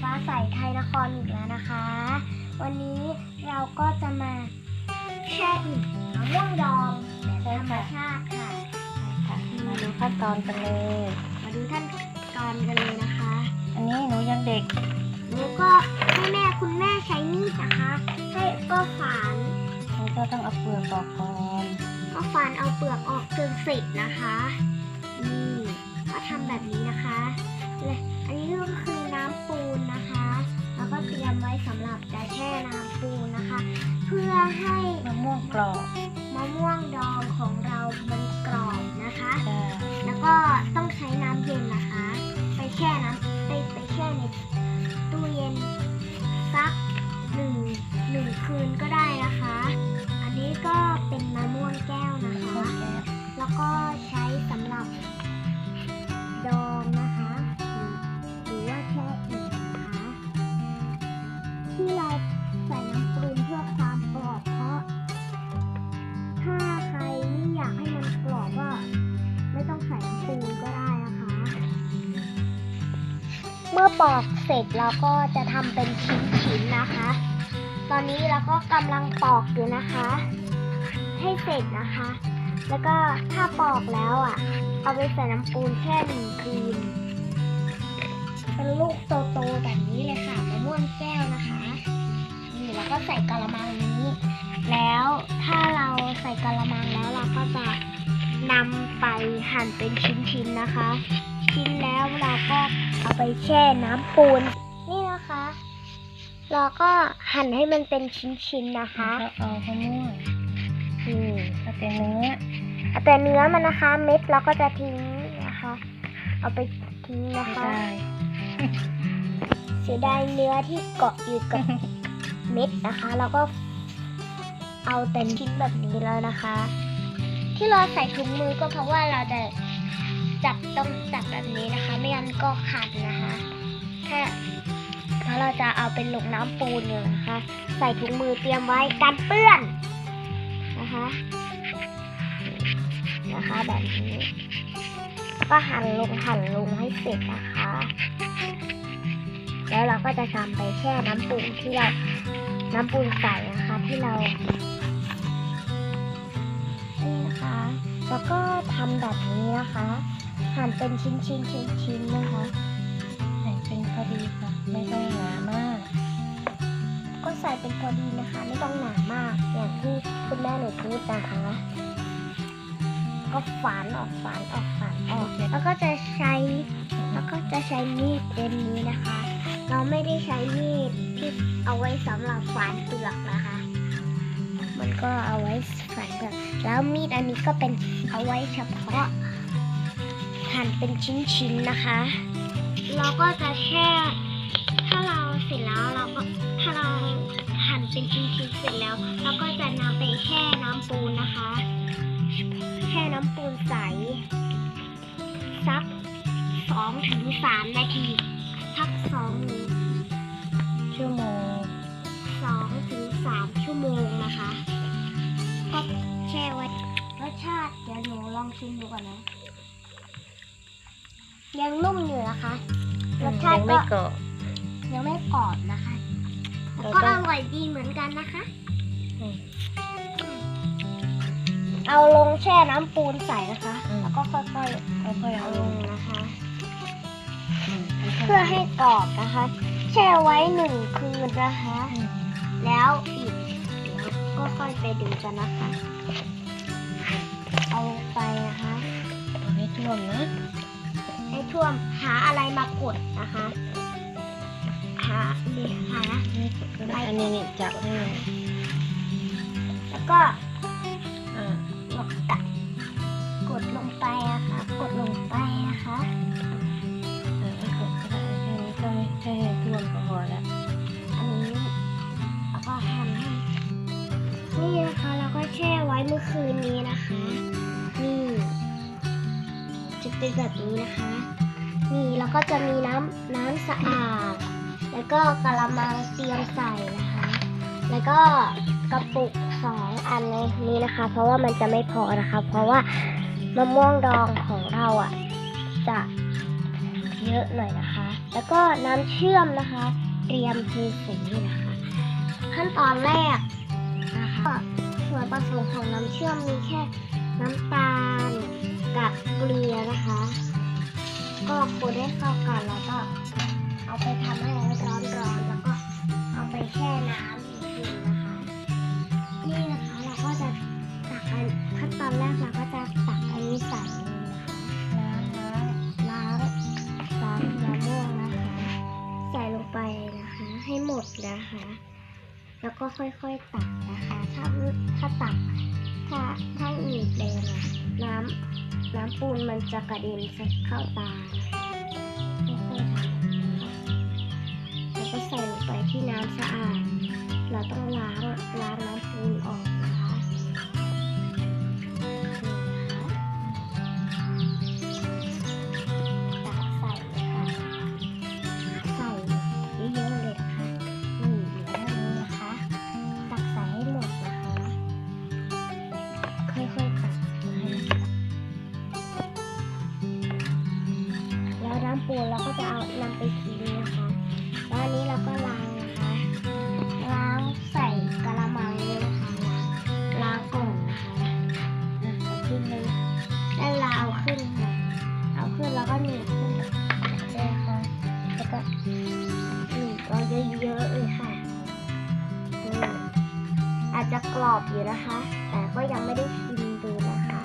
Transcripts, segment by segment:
ฟ้าใสไทยนครอีกแล้วนะคะ วันนี้เราก็จะมาแช่อิ่มมะม่วงดองแบบธรรมชาติค่ะค่ะมาดูขั้นตอนกันเลย มาดูท่านตอนกันเลยนะคะ อันนี้หนูยังเด็กหนูก็ให้แม่คุณแม่ใช้มีดนะคะ ให้ก็ฝานหนูก็ต้องเอาเปลือกออกก่อนก็ฝานเอาเปลือกออกจนเสร็จนะคะนี่ก็ทำแบบนี้นะคะเลยอันนี้ก็คือ น้ำปูนนะคะแล้วก็เตรียมไว้สำหรับจะแช่น้ำปูนนะคะ เพื่อให้มะม่วงกรอบมะม่วงดองของเรา ปอกเสร็จเราก็จะทำเป็นชิ้นๆนะคะ ตอนนี้เราก็กำลังปอกอยู่นะคะ ให้เสร็จนะคะ แล้วก็ถ้าปอกแล้วอะ เอาไปใส่น้ำปูนแค่หนึ่งคืนเป็นลูกโตๆแบบนี้เลยค่ะมะม่วงแก้วนะคะ นี่แล้วก็ใส่กะละมังนี้ แล้วถ้าเราใส่กะละมังแล้วเราก็จะ นำไปหั่นเป็นชิ้นๆนะคะ ชิ้นแล้วเราก็เอาไปแช่น้ำปูน นี่นะคะ เราก็หั่นให้มันเป็นชิ้นๆนะคะแล้วก็เอามะม่วงนี่เอาแต่เนื้อเอาแต่เนื้อมันนะคะ เม็ดเราก็จะทิ้งนะคะ เอาไปทิ้งนะไม่คะได้เสียดายเนื้อที่เกาะอยู่กับเม็ดนะคะ แล้วก็เอาแต่ชิ้นแบบนี้แล้วนะคะ ที่เราใส่ถุงมือก็เพราะว่าเราจะจับต้องจับแบบนี้นะคะ ไม่งั้นก็ขาดนะคะแค่เพราะเราจะเอาเป็นลงน้ำปูนอยู่นะคะ ใส่ถุงมือเตรียมไว้กันเปื้อนนะคะนะคะแบบนี้ ก็หั่นลงหั่นลงให้เสร็จนะคะ แล้วเราก็จะทำไปแช่น้ำปูนที่เราน้ำปูนใส่นะคะที่เรา นะคะ แล้วก็ทำแบบนี้นะคะ หั่นเป็นชิ้นชิ้นชิ้นชิ้นๆนะคะใส่เป็นพอดีค่ะ ไม่ต้องหนามาก ก็ใส่เป็นพอดีนะคะ ไม่ต้องหนามาก อย่างที่คุณแม่หนูพูดนะคะ ก็ฝานออกฝานออกฝานออก แล้วก็จะใช้ แล้วก็จะใช้มีดเล่มนี้นะคะ เราไม่ได้ใช้มีดที่เอาไว้สำหรับฝานเปลือกนะคะ มันก็เอาไว้ฝานเปลือกแล้วมีดอันนี้ก็เป็นเอาไว้เฉพาะหั่นเป็นชิ้นๆนะคะ เราก็จะแช่ถ้าเราเสร็จแล้วเราก็ถ้าเราหั่นเป็นชิ้นๆเสร็จแล้ว เราก็จะนำไปแช่น้ำปูนนะคะ แช่น้ำปูนใสสักสองถึงสามนาทีสักสองชั่วโมง สองถึงสามชั่วโมงนะคะ ก็แช่ไว้รสชาติเดี๋ยวหนูลองชิมดูก่อนนะ ยังนุ่มอยู่นะคะ รสชาติยังก็ไม่กรอบยังไม่กรอบนะคะแต่เราก็ต้อองร่อยดีเหมือนกันนะคะอืมเอาลงแช่น้ำปูนใส่นะคะอืมแล้วก็ค่อยค่อยๆๆเอาเอาลลงงนะคะอืมเพื่อให้กรอบนะคะ แช่ไว้หนึ่งคืนนะคะอืม แล้วอีกแล้วก็ค่อยไปดูกันนะคะ เอาลงไปนะคะ เอาให้ท่วมนะ ให้ท่วมหาอะไรมากดนะคะ หาดิหาอันนี้นี่จับให้แล้วก็อ่าลงกัดกดลงไปอะค่ะ ก็จะมีน้ำน้ำสะอาด แล้วก็กระมังเตรียมใส่นะคะ แล้วก็กระปุกสองอันในนี้นะคะ เพราะว่ามันจะไม่พอนะคะ เพราะว่ามะม่วงดองของเราอะจะเยอะหน่อยนะคะ แล้วก็น้ำเชื่อมนะคะ เตรียมเทสีนะคะ ขั้นตอนแรกนะคะส่วนผสมของน้ำเชื่อมมีแค่น้ำตาลกับเกลือนะคะ ก็คนให้เข้ากันแล้วก็เอาไปทำให้ร้อนๆแล้วก็เอาไปแช่น้ำอีกทีนะคะ นี่นะคะเราก็จะตักอันขั้นตอนแรกเราก็จะตักอันนี้ใส่เลยนะคะล้างล้างล้างมะม่วงนะคะใส่ลงไปนะคะ ให้หมดนะคะ แล้วก็ค่อยๆตักนะคะ ถ้าถ้าตัก ถ้าถ้าหนีบแรงอะน้ำน้ำปูนมันจะกระเด็นใส่เข้าตาแล้วก็ใส่ลงไปที่น้ำสะอาด ปูนเราก็จะเอานำไปทิ้งนะคะแล้วอันนี้เราก็ล้างนะคะ ล้างใส่กระมังเลยนะคะล้างก่อนนะคะแล้วขึ้นเลยแล้วเราเอาขึ้นค่ะเอาขึ้นแล้วก็หนีบขึ้นเลยค่ะแล้วก็หนีบเอาเยอะๆเลยค่ะอาจจะกรอบอยู่นะคะ แต่ก็ยังไม่ได้ชิมดูนะคะ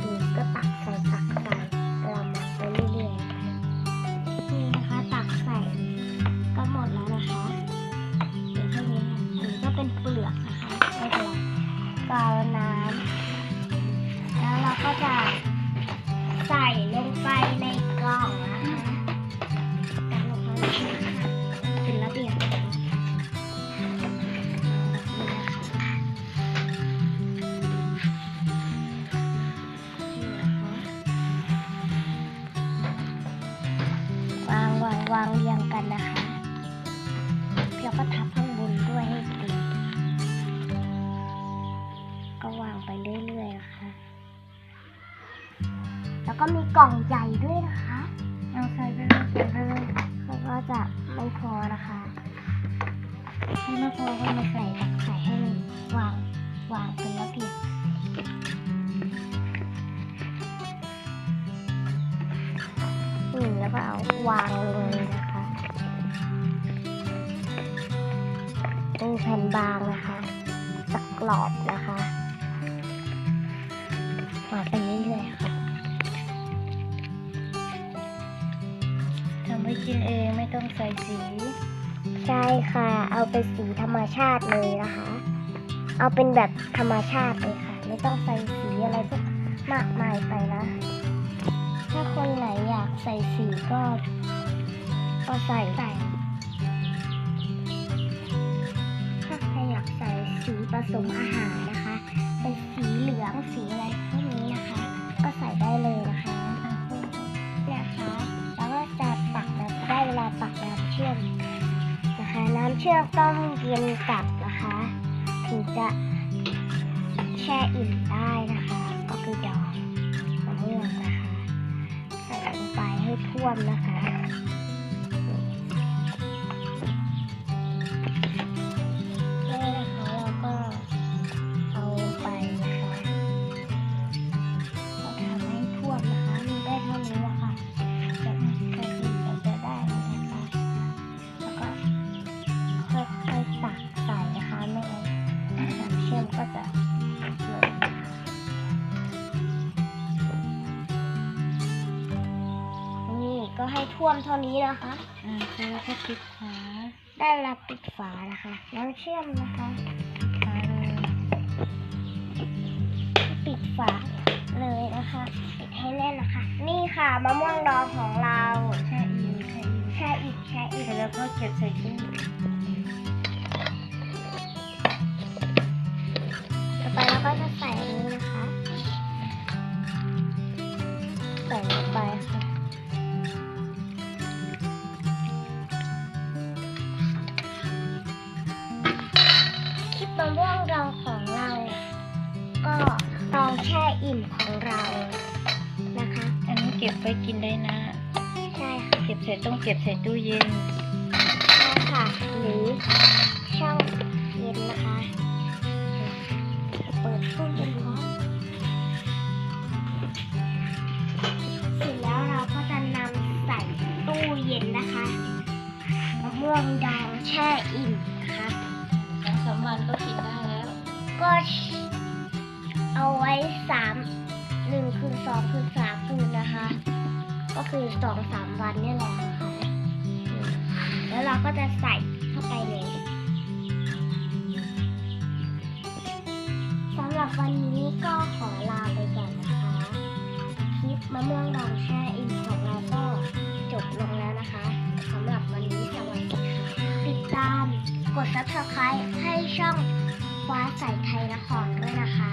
นี่ก็ตักใส่ตัก ก็เอน้ำแล้วเราก็จะใส่ลงไปในกล่องนะคะใส่ลงไปเป็นระเบียบวางวางวางเรียงกันนะคะแล้วก็ทับข้างบนด้วยให้ พอนะคะให้ไม่พอก็มาใส่ใส่ตักใส่ให้มันวางวางเป็นระเบียบนี่แล้วก็เอาวางลงเลยนะคะเป็นแผ่นบางนะคะจะกรอบนะคะวางไปเกินเองไม่ต้องใส่สี ใช่ค่ะ เอาเป็นสีธรรมชาติเลยนะคะ เอาเป็นแบบธรรมชาติเลยค่ะ ไม่ต้องใส่สีอะไรพวกมากมายไปนะ ถ้าคนไหนอยากใส่สีก็ ก็ใส่ใส่ถ้าใครอยากใส่สีผสมอาหารนะคะ เป็นสีเหลืองสีอะไรพวกนี้นะคะ ก็ใส่ได้เลยนะคะนะคะ เชื่อมต้องเย็นจัดนะคะ ถึงจะแช่อิ่มได้นะคะ ก็คือดองมะม่วงนะคะ ใส่ลงไปให้ท่วมนะคะ ท่วมเท่านี้นะคะ อ่าใส่แล้วก็ปิดฝาได้เวลาปิดฝานะคะน้ำเชื่อมนะคะฝาเลยปิดฝาเลยนะคะ ปิดให้แน่นนะคะ นี่ค่ะมะม่วงดองของเรา แช่อิ่มแช่อิ่มแช่อีกแช่อีกเสร็จแล้วก็เก็บใส่ตู้ ก็ดองแช่อิ่มของเรานะคะอันนี้เก็บไปกินได้นะ ใช่ค่ะเก็บใส่ต้องเก็บใส่ตู้เย็นใช่ค่ะหรือช่องเย็นนะคะ เปิดตู้เย็นพร้อมเสร็จแล้วเราก็จะนำใส่ตู้เย็นนะคะมะม่วงดองแช่อิ่มนะคะสองสามวันก็กินได้แล้ว ก็เอาไว้สาม หนึ่งคืนสองคืนสามคืนนะคะ ก็คือสองสามวันนี่แหละนะคะแล้วเราก็จะใส่เข้าไปเลยสำหรับวันนี้ก็ขอลาไปก่อนนะคะ คลิปมะม่วงดองแช่อิ่มของเราก็จบลงแล้วนะคะสำหรับวันนี้สวัสดีค่ะติดตามกด subscribe ให้ช่องฟ้าใสไทยนครด้วยนะคะ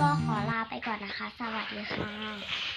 ก็ขอลาไปก่อนนะคะ สวัสดีค่ะ